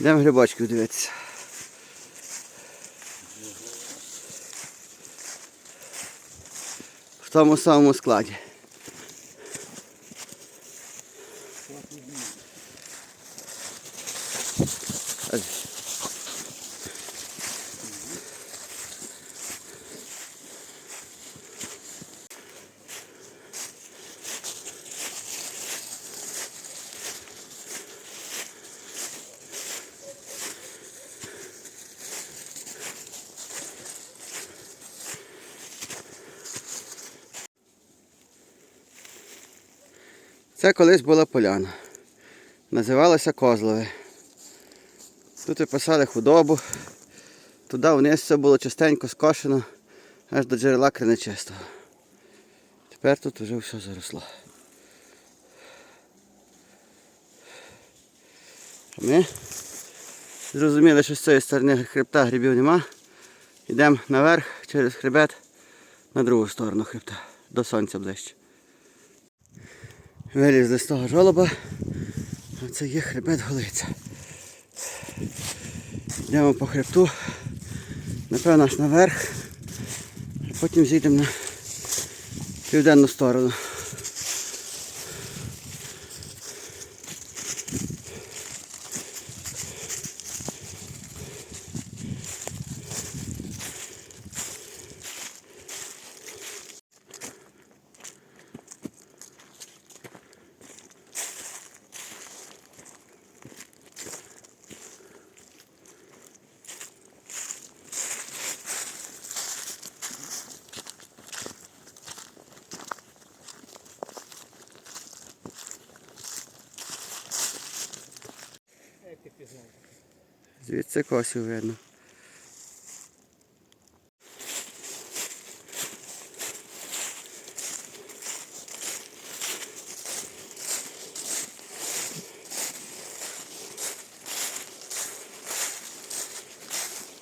Йдемо грибочків дивитися. В тому самому складі. Це колись була поляна. Називалася Козлове. Тут виписали худобу. Туди вниз все було частенько скошено, аж до джерела кринечистого. Тепер тут вже все заросло. Ми зрозуміли, що з цієї сторони хребта грибів нема. Йдемо наверх через хребет на другу сторону хребта, до сонця ближче. Вилізли з того жолоба. А це є хребет Голиця. Йдемо по хребту. Напевно аж наверх. А потім зійдемо на південну сторону. Звідси косів видно.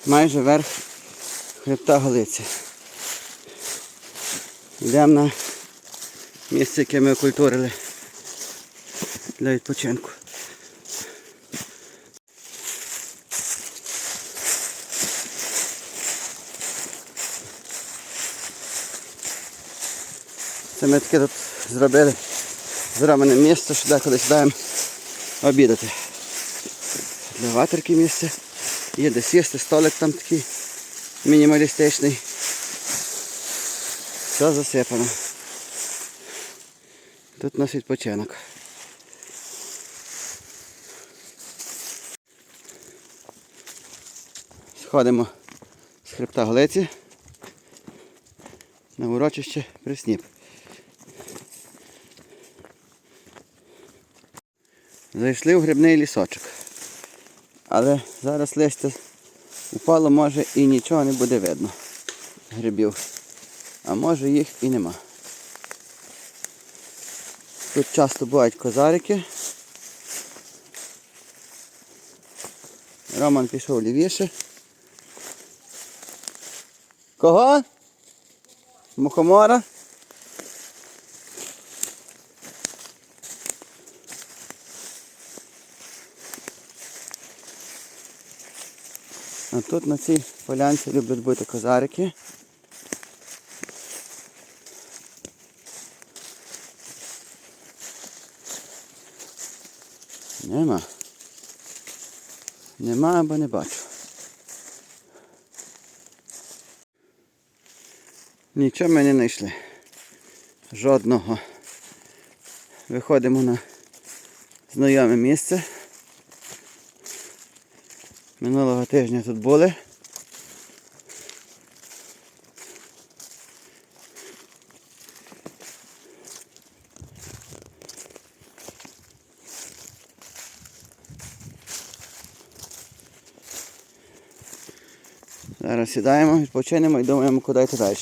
Майже верх хребта Галиці. Йдемо на місце, яке ми окультурили для відпочинку. Це ми таке тут зробили зроблене місце, що деколи сідаємо обідати. Для ватерки місце. Є де сісти, столик там такий мінімалістичний. Все засипано. Тут у нас відпочинок. Сходимо з хребта Глиці на урочище Пресніп. Зайшли в грибний лісочок. Але зараз листя упало, може і нічого не буде видно. Грибів. А може їх і нема. Тут часто бувають козарики. Роман пішов лівіше. Кого? Мухомора? Тут на цій полянці люблять бути козарики. Нема. Нема або не бачу. Нічого ми не знайшли. Жодного. Виходимо на знайоме місце. Минулого тижня тут були. Зараз сідаємо, відпочинемо і думаємо, куди йти далі.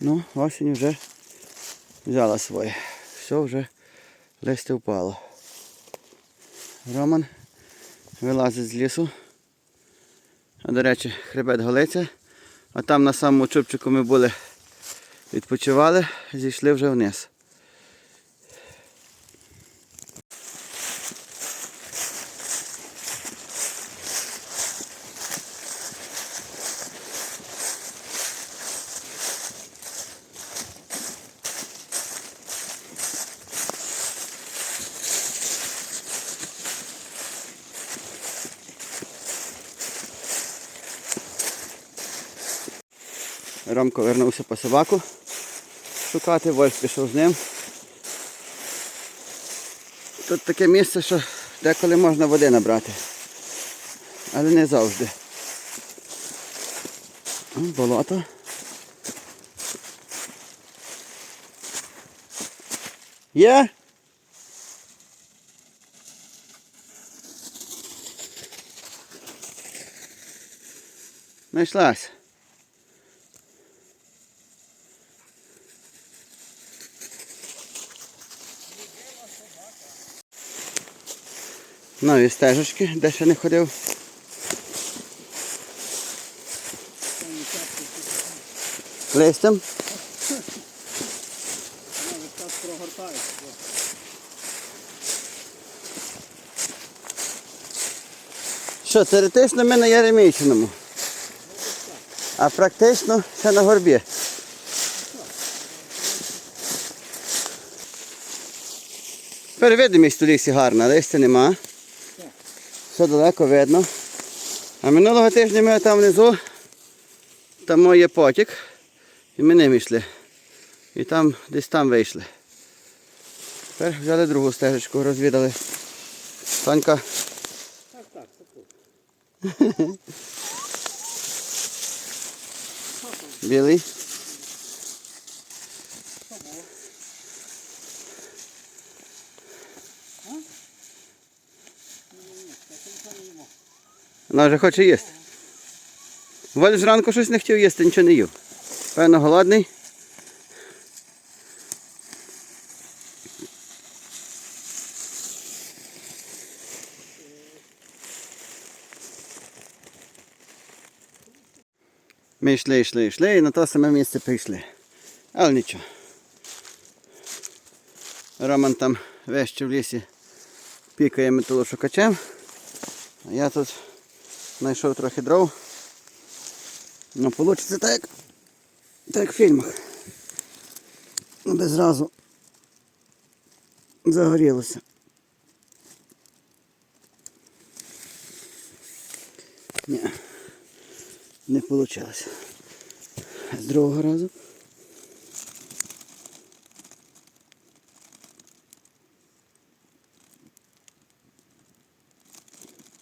Ну, осінь вже взяла своє. Все вже листя впало. Роман вилазить з лісу. А до речі, хребет Голиця. А там на самому чубчику ми були, відпочивали, зійшли вже вниз. Ромко вернувся по собаку шукати, Вольф пішов з ним. Тут таке місце, що деколи можна води набрати. Але не завжди. Болото. Є? Знайшлась. Нові стежечки, де ще не ходив. Листям. Що, теоретично ми на Яремійчиному, а практично ще на горбі. Перевидимість у лісі гарна, листя нема. Все далеко видно. А минулого тижня ми там внизу, там є потік, і ми ним йшли. І там десь там вийшли. Тепер взяли другу стежечку, розвідали. Сонька. Так, так, таку. Білий. Вона вже хоче їсти. Воль зранку щось не хотів їсти, нічого не їв. Певно, голодний. Ми йшли, йшли, йшли і на те саме місце прийшли. Але нічого. Роман там вище в лісі пікає металошукачем. А я тут знайшов трохи дров. Ну, вийде так, так як в фільмах. Ну, де зразу загорілося. Ні, не вийшло. З другого разу.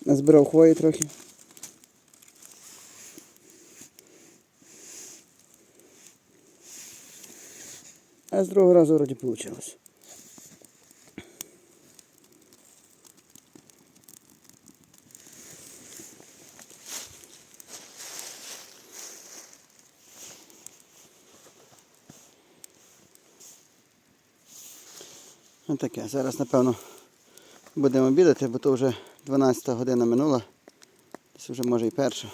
Назбирав хвої трохи. А з другого разу вроді вийшло. Ось таке. Зараз, напевно, будемо обідати, бо то вже 12 година минула. Десь вже може і перша.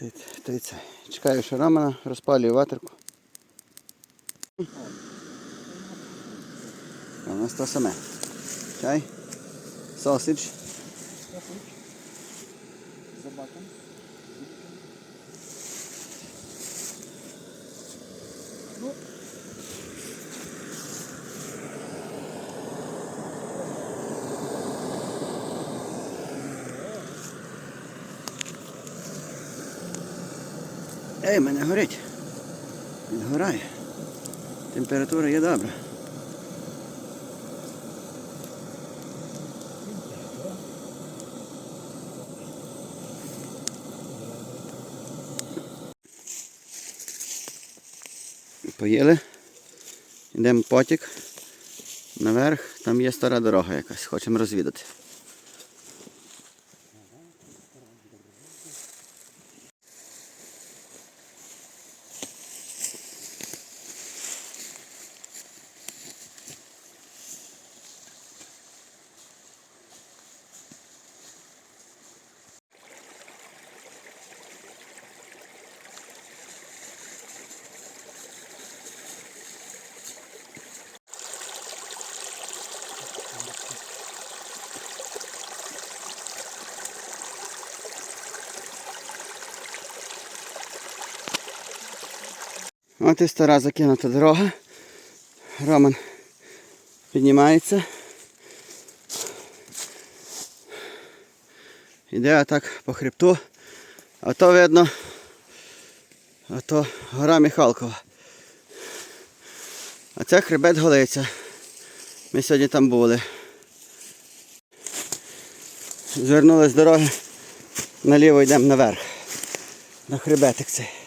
Та й- та й це. Чекаю що рамена, розпалюю ватерку. У нас то саме. Чай, сосич. Собакам. Ей, мене горить. Відгорає. Температура є добра. Поїли. Йдемо потік. Наверх, там є стара дорога якась, хочемо розвідати. От і стара закинута дорога. Роман піднімається. Іде отак по хребту. А то видно Ото гора Михалкова. А це хребет Голиця. Ми сьогодні там були. Звернули з дороги, наліво йдемо наверх. На хребетик цей.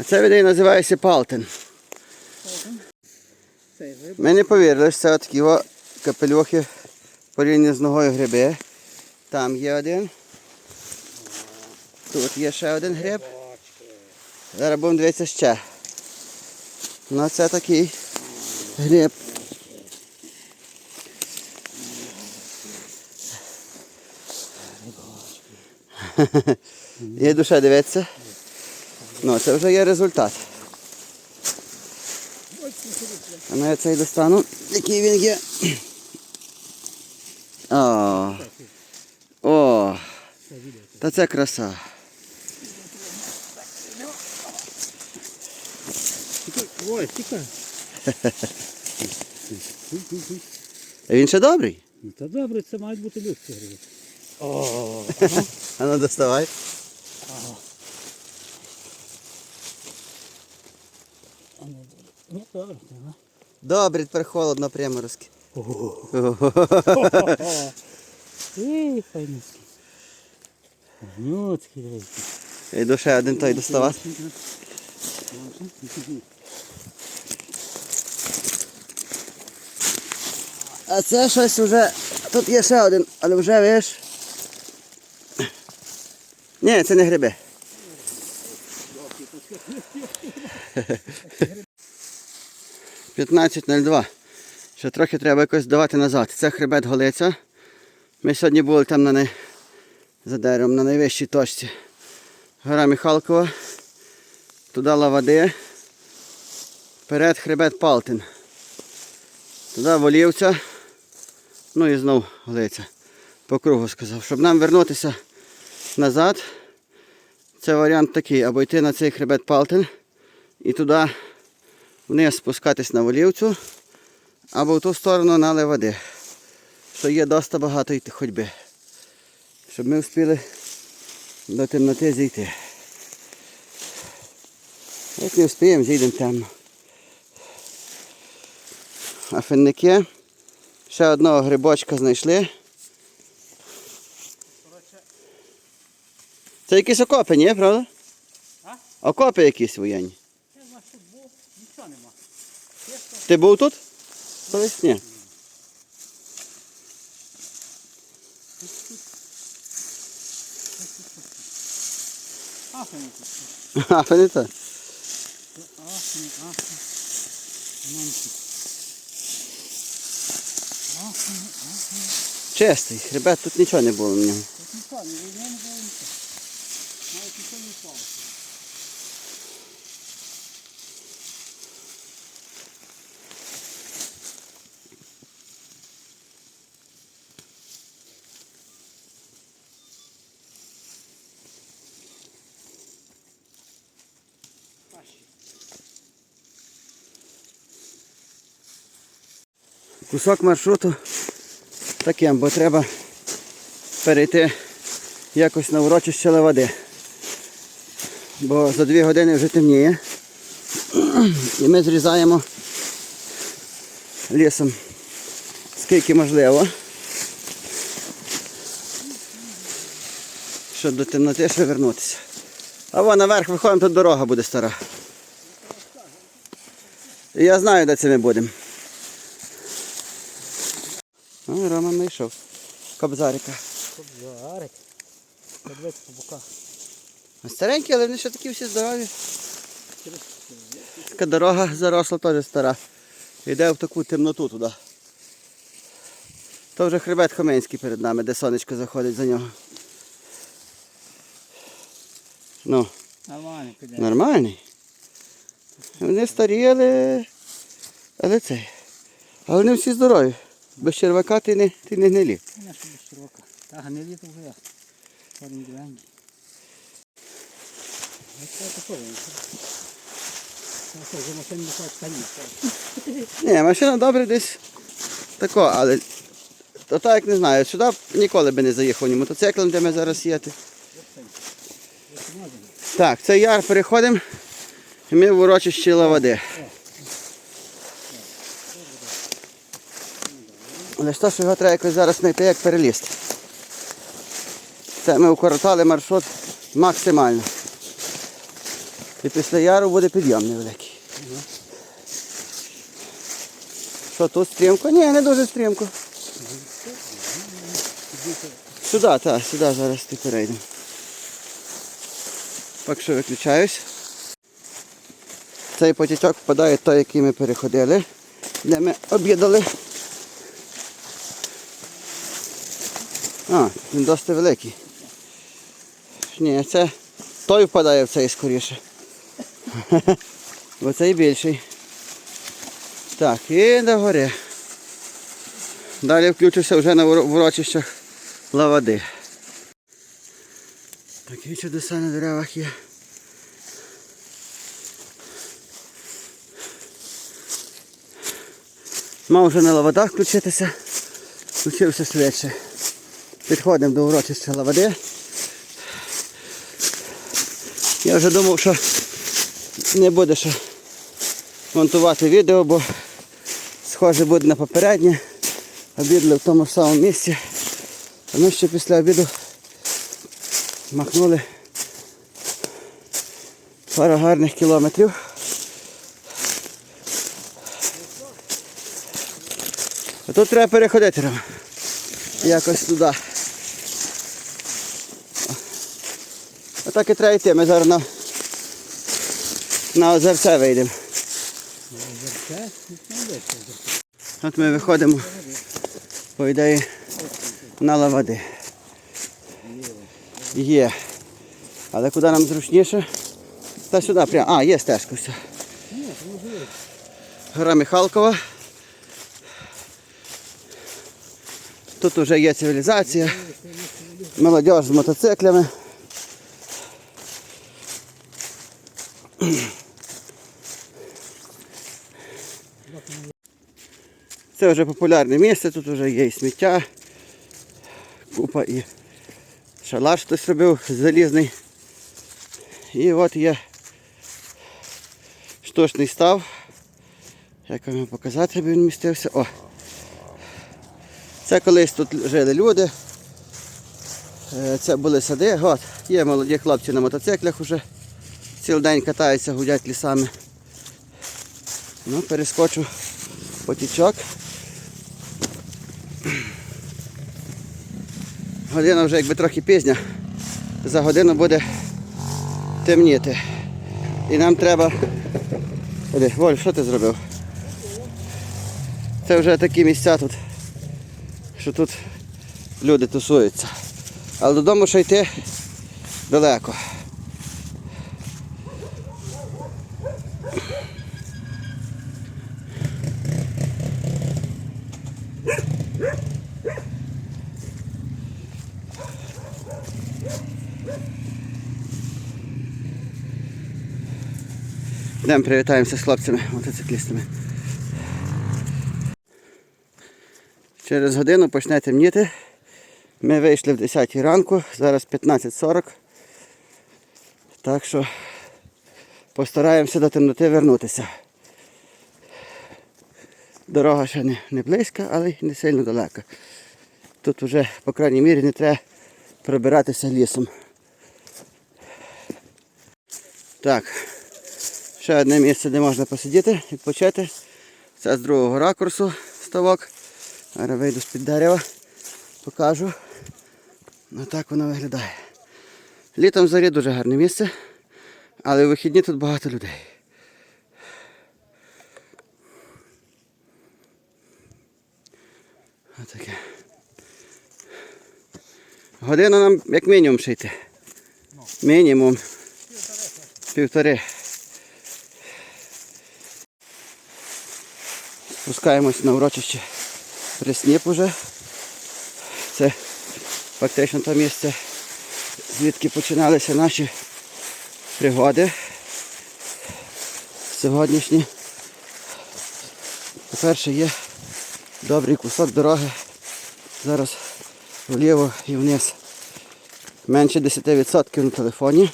А це відей називається Палтин. Ми не повірили, що це такі капелюхи порівняно з ногою гриби. Там є один. Тут є ще один гриб. Зараз будемо дивитися ще. Ну це такий гриб. Є душа дивитися. Ну, це вже є результат. А ну я цей достану, який він є. О, о, та це краса. Ой, тікай. А Він ще добрий. Ну та добре, це мають бути людські гриби. О, А ну добре, тепер холодно. Ей, файнуський. Людський гриби. Йду ще один той доставати. А це щось вже. Тут є ще один, але вже виш. Ні, це не гриби. П'ятнадцять Ще трохи треба якось давати назад. Це хребет Голиця. Ми сьогодні були там на не... за деревом, на найвищій точці. Гора Михалкова. Туди Лавади. Вперед хребет Палтин. Туди Волівця. Ну і знов Голиця. По кругу сказав. Щоб нам вернутися назад. Це варіант такий, або йти на цей хребет Палтин і туди вниз спускатись на Волівцю, або в ту сторону на Левади. Що є досить багато йти ходьби. Щоб ми встигли до темноти зійти. Як не встаємо, зійдемо темно. А фінники ще одного грибочка знайшли. Це якісь окопи, ні, правда? А? Окопи якісь воєнні. Я знаю, що був, нічого нема. Ти був тут? Колись ні. Ахані тут. А, не так. Ахані, ахані. Ахані, ахані. Чистий, хребет тут нічого не було в нього. Тут нічого, не було нічого. Навіть нічого не впало. Кусок маршруту таким, бо треба перейти якось на урочище Левади. Бо за дві години вже темніє. І ми зрізаємо лісом скільки можливо. Щоб до темноти ще вернутися. А вон наверх виходимо, тут дорога буде стара. Я знаю, де це ми будемо. Ну, Роман знайшов. Кобзарика. Кобзарик. Подивись по боках. Старенькі, але вони ще такі всі здорові. Така дорога заросла теж стара. Йде в таку темноту туди. То вже хребет Хоменський перед нами, де сонечко заходить за нього. Ну, Нормально піде. нормальний. Вони старі, але. Але цей. А вони всі здорові. Без червака ти не, ти не гнилі. Вона ж без широка. Та гнилі то вже це. Це машин не. Ні, машина добре десь тако, але то так як не знаю, сюди ніколи би не заїхав ні мотоциклом, де ми зараз їдете. Так, цей яр переходимо. І ми в урочищі Лавади. Але ж що його треба якось зараз знайти, як перелізти. Це ми укоротали маршрут максимально. І після яру буде підйом невеликий. Що тут стрімко? Ні, не дуже стрімко. Сюди, так, сюди зараз ти перейдемо. Поки що виключаюсь. Цей потічок впадає той, який ми переходили, де ми об'їдали. А, він досить великий. Ні, це той впадає в цей скоріше. Бо цей більший. Так, і до гори. Далі включуся вже на урочищах Лавади. Такі чудеса на деревах є. Мав вже на лавадах включитися, включився швидше. Підходимо до урочища лавади. Я вже думав, що не буде що монтувати відео, бо схоже буде на попереднє. Обідли в тому ж самому місці. А ми ще після обіду махнули пару гарних кілометрів. А тут треба переходити якось туди. Отак і треба йти, ми зараз на, на озерце вийдемо. От ми виходимо, по ідеї, на лавади. Є. Але куди нам зручніше? Та сюди прямо. А, є стежка все. Гора Михалкова. Тут вже є цивілізація. Молодь з мотоциклями. Це вже популярне місце, тут вже є і сміття, купа і шалаш хтось робив залізний. І от є штучний став. Як вам показати, аби він містився. О! Це колись тут жили люди. Е, Це були сади. От, є молоді хлопці на мотоциклях вже. Цілий день катаються, гудять лісами. Ну, перескочу потічок. Година вже якби трохи пізня. За годину буде темніти. І нам треба. Іди, Воль, що ти зробив? Це вже такі місця тут, що тут люди тусуються. Але додому ще йти далеко. Йдемо привітаємося з хлопцями, мотоциклістами. Через годину почне темніти. Ми вийшли в 10 ранку, зараз 15.40. Так що постараємося до темноти вернутися. Дорога ще не, не близька, але й не сильно далека. Тут вже, по крайній мірі, не треба пробиратися лісом. Так, ще одне місце, де можна посидіти, відпочити. Це з другого ракурсу ставок. Зараз вийду з-під дерева, покажу. Ну так воно виглядає. Літом взагалі дуже гарне місце, але в вихідні тут багато людей. Отаке. Година нам як мінімум ще йти. Мінімум. Півтори. Спускаємось на урочище Пресніп уже. Це фактично те місце, звідки починалися наші пригоди. Сьогоднішні. По-перше, є добрий кусок дороги. Зараз вліво і вниз. Менше 10% на телефоні.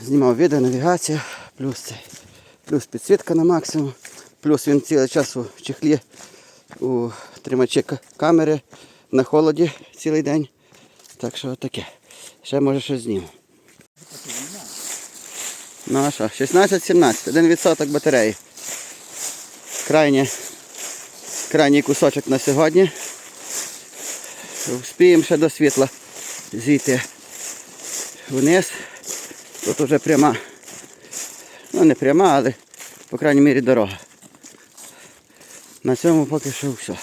Знімав відео, навігація, плюс цей, плюс підсвітка на максимум, плюс він цілий час у чехлі у тримачі камери на холоді цілий день. Так що таке. Ще може щось зніму. Ну а що, 16-17, один відсоток батареї. Крайнє, крайній кусочок на сьогодні. Вспіємо ще до світла зійти вниз. Тут вже пряма. Ну не пряма, але по крайній мірі дорога. На цьому поки що все.